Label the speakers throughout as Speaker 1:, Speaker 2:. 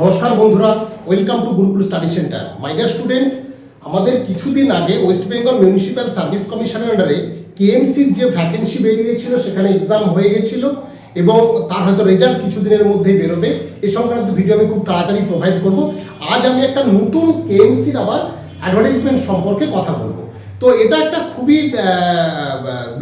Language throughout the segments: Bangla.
Speaker 1: নমস্কার বন্ধুরা welcome to Gurukul study centre my dear student আমাদের কিছুদিন আগে ওয়েস্ট বেঙ্গল মিউনিসিপ্যাল সার্ভিস কমিশনের আন্ডারে কেএমসির যে ভ্যাকেন্সি বেরিয়েছিল, সেখানে এক্সাম হয়ে গেছিল এবং তার হয়তো রেজাল্ট কিছুদিনের মধ্যেই বেরোবে। এ সংক্রান্ত ভিডিও আমি খুব তাড়াতাড়ি প্রোভাইড করব। আজ আমি একটা নতুন কেএমসির আবার অ্যাডভার্টাইজমেন্ট সম্পর্কে কথা বলব। তো এটা একটা খুবই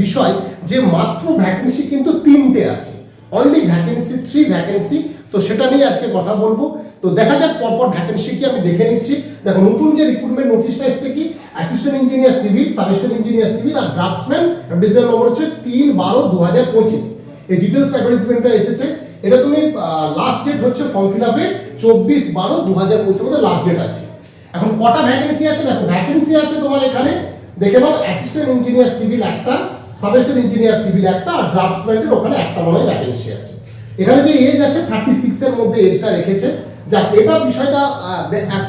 Speaker 1: বিষয় যে মাত্র ভ্যাকেন্সি কিন্তু তিনটে আছে। অনলি ভ্যাকেন্সি থ্রি ভ্যাকেন্সি তো সেটা নিয়ে আজকে কথা বলব। তো দেখা যাক পরপর ভ্যাকেন্সি কি আমি দেখে নিচ্ছি। দেখো, নতুন যে রিক্রুটমেন্ট নোটিশটা এসছে কি? Assistant engineer civil sub assistant engineer civil আর ড্রাফটসম্যান ডিজাইন নম্বর হচ্ছে তিন বারো দু হাজার পঁচিশ। এই ডিটেলস অ্যাডভার্টাইজমেন্টটা এসেছে। এটা তুমি লাস্ট ডেট হচ্ছে ফর্ম ফিল আপে চব্বিশ বারো দু হাজার পঁচিশের মধ্যে লাস্ট ডেট আছে। এখন কটা ভ্যাকেন্সি আছে? দেখো ভ্যাকেন্সি আছে তোমার এখানে। দেখে নাও অ্যাসিস্ট্যান্ট ইঞ্জিনিয়ার সিভিল একটা সাব অ্যাসিস্ট্যান্ট ইঞ্জিনিয়ার সিভিল একটা, আর ড্রাফটসম্যানের ওখানে একটা মনে হয় ভ্যাকেন্সি আছে। এখানে যে এজ আছে থার্টি সিক্স এর মধ্যে এজটা রেখেছে। যাক, এটা বিষয়টা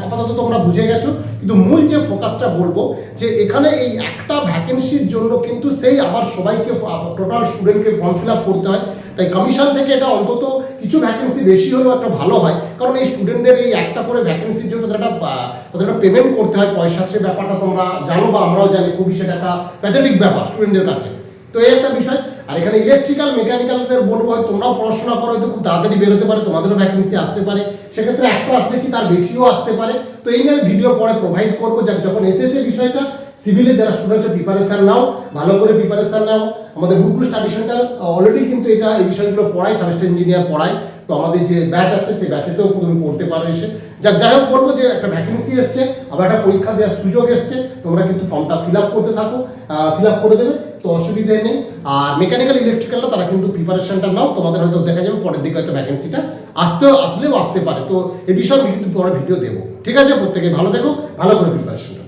Speaker 1: আপাতত তোমরা বুঝে গেছো। কিন্তু মূল যে ফোকাসটা বলব, যে এখানে এই একটা ভ্যাকেন্সির জন্য কিন্তু সেই আবার সবাইকে টোটাল স্টুডেন্টকে ফর্ম ফিল আপ করতে হয়। তাই কমিশন থেকে এটা অন্তত কিছু ভ্যাকেন্সি বেশি হলেও একটা ভালো হয়। কারণ এই স্টুডেন্টদের এই একটা করে ভ্যাকেন্সির জন্য তাদের একটা তাদের একটা পেমেন্ট করতে হয় পয়সা সে ব্যাপারটা তোমরা জানো বা আমরাও জানি, খুবই সেটা একটা প্যাথেটিক ব্যাপার স্টুডেন্টদের কাছে। তো এই একটা বিষয়। আর এখানে ইলেকট্রিক্যাল মেকানিক্যালদের বলব হয়, তোমরাও পড়াশোনা করো হয়তো খুব তাড়াতাড়ি বেরোতে পারে, তোমাদেরও ভ্যাকেন্সি আসতে পারে। সেক্ষেত্রে একটা আসবে কি, তার বেশিও আসতে পারে। তো এই নিয়ে ভিডিও পরে প্রোভাইড করব, যাক, যখন এসেছে বিষয়টা সিভিলে যারা স্টুডেন্টস প্রিপারেশন নাও, ভালো করে প্রিপারেশন নাও। আমাদের গুরুকুল স্টাডি সেন্টার অলরেডি কিন্তু এটা, এই বিষয়গুলো পড়ায় সাবস্টেন্ট ইঞ্জিনিয়ার পড়ায়। তো আমাদের যে ব্যাচ আছে, সেই ব্যাচেতেও তুমি পড়তে পারো এসে। যাক, যাই হোক, বলব যে একটা ভ্যাকেন্সি এসছে, আবার একটা পরীক্ষা দেওয়ার সুযোগ এসছে। তোমরা কিন্তু ফর্মটা ফিল আপ করতে থাকো। ফিল আপ করে দেবে। তো অসুবিধে নেই। আর মেকানিক্যাল ইলেকট্রিক্যালটা তারা কিন্তু প্রিপারেশনটা নাও, তোমাদের হয়তো দেখা যাবে পরের দিকে হয়তো ভ্যাকেন্সিটা আসতেও, আসলেও আসতে পারে। তো এ বিষয়ে আমি কিন্তু পরে ভিডিও দেবো। ঠিক আছে? প্রত্যেকে ভালো দেখো ভালো করে প্রিপারেশন